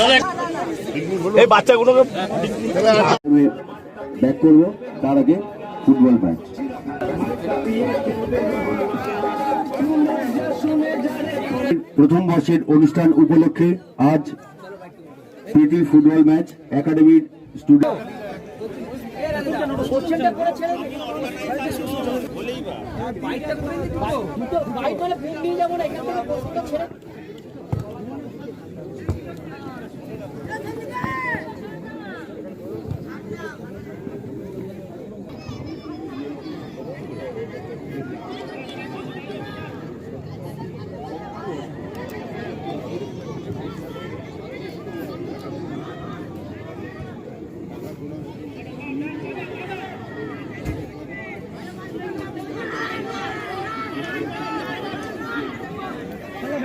Select. এই বাচ্চাগুলোকে back করব, তার আগে ফুটবল ম্যাচ প্রথম বর্ষের অনুষ্ঠান উপলক্ষে আজ প্রীতি ফুটবল ম্যাচ একাডেমির student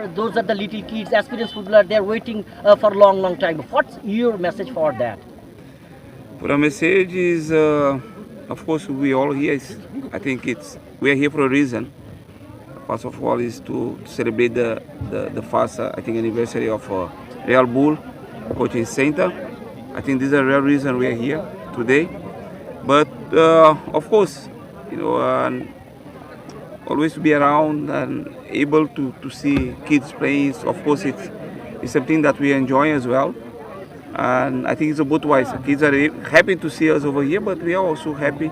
There, Those are the little kids, experienced footballer, are there waiting uh, for a long, long time. What's your message for that? But our message is, uh, of course, we all here. Is, I think it's we are here for a reason. First of all, is to celebrate the the, the first, uh, I think, anniversary of uh, Real Bull coaching center. I think this is a real reason we are here today. But uh, of course, you know, always be around and able to, to see kids playing. Of course, it's it's something that we enjoy as well and I think it's a both wise. Kids are happy to see us over here, but we are also happy,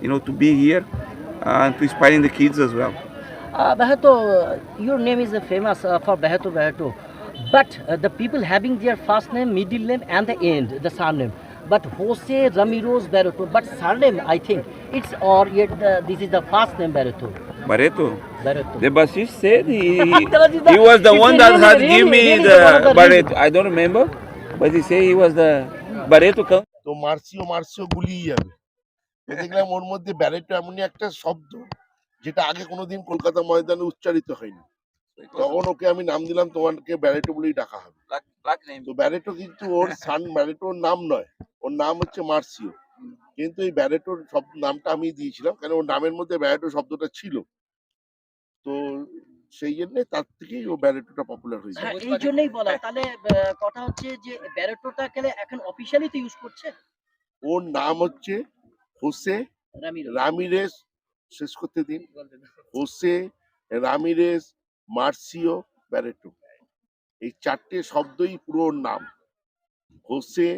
you know, to be here and to inspiring the kids as well. Uh, Behato, your name is famous uh, for Behato Behato. But uh, the people having their first name, middle name, and the end, the surname. But Jose Ramiro's Bereto, but surname, I think it's or yet this is the first name Bereto. Barreto, Bereto. the Basis said he, he was the one that had given me the Barreto. I don't remember, but he said he was the Barreto. তো মার্সিও মার্সিও গুলিয়ে যাবে দেখলাম ওর মধ্যে Barreto এমনই একটা শব্দ যেটা আগে কোনোদিন কলকাতা ময়দানে উচ্চারিত হয়নি। তখন ওকে আমি নাম দিলাম তোমাকে ব্যারেটো বলেই ডাকা হবে। তো ব্যারেটো কিন্তু ওর সান ব্যারেটোর নাম নয়। ওর নাম হচ্ছে মার্সিও। কিন্তু এই ব্যারেটোর শব্দ নামটা আমি দিয়েছিলাম কারণ ওর নামের মধ্যে ব্যারেটো শব্দটা ছিল। তো সেই জন্য তার থেকেই ও ব্যারেটোটা পপুলার হয়েছে। হ্যাঁ এই জন্যই বলা তাহলে কথা হচ্ছে যে ব্যারেটোটা কেন এখন অফিসিয়ালি তো ইউজ করছে? ওর নাম হচ্ছে হোসে রামিরো রামিরেস শেষ করতে দিন। Jose Ramires Marcio Barreto. এই চারটে শব্দই পুরো ওর নাম। Jose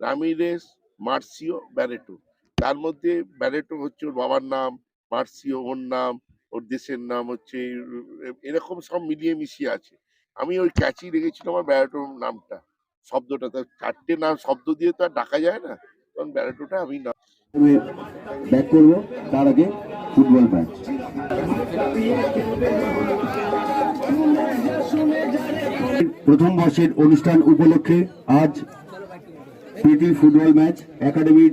Ramires Marcio Barreto. তার মধ্যে ব্যারেটো হচ্ছে ওর বাবার নাম মার্সিও ওর নাম ওর দেশের নাম হচ্ছে, এরকম সব মিলিয়ে মিশিয়ে আছে। আমি ওই ক্যাচই রেখেছিলাম আমার ব্যারেটোর নামটা। শব্দটা তো চারটে নাম, শব্দ দিয়ে তো আর ডাকা যায় না। কারণ ব্যারেটোটা আমি আমি ব্যাক করব, তার আগে ফুটবল ম্যাচ প্রথম বর্ষের অনুষ্ঠান উপলক্ষে আজ প্রীতি ফুটবল ম্যাচ একাডেমির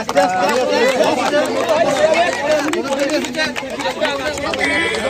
আস্তে আস্তে